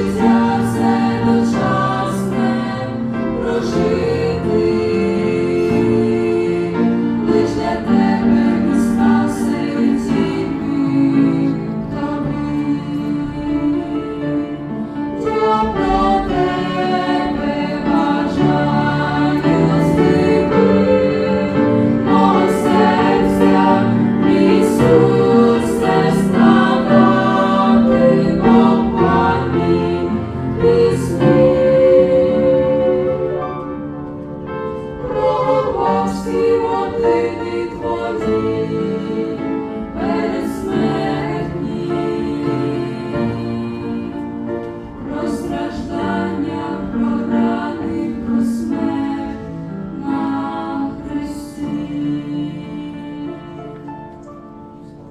Amen. всі води твої.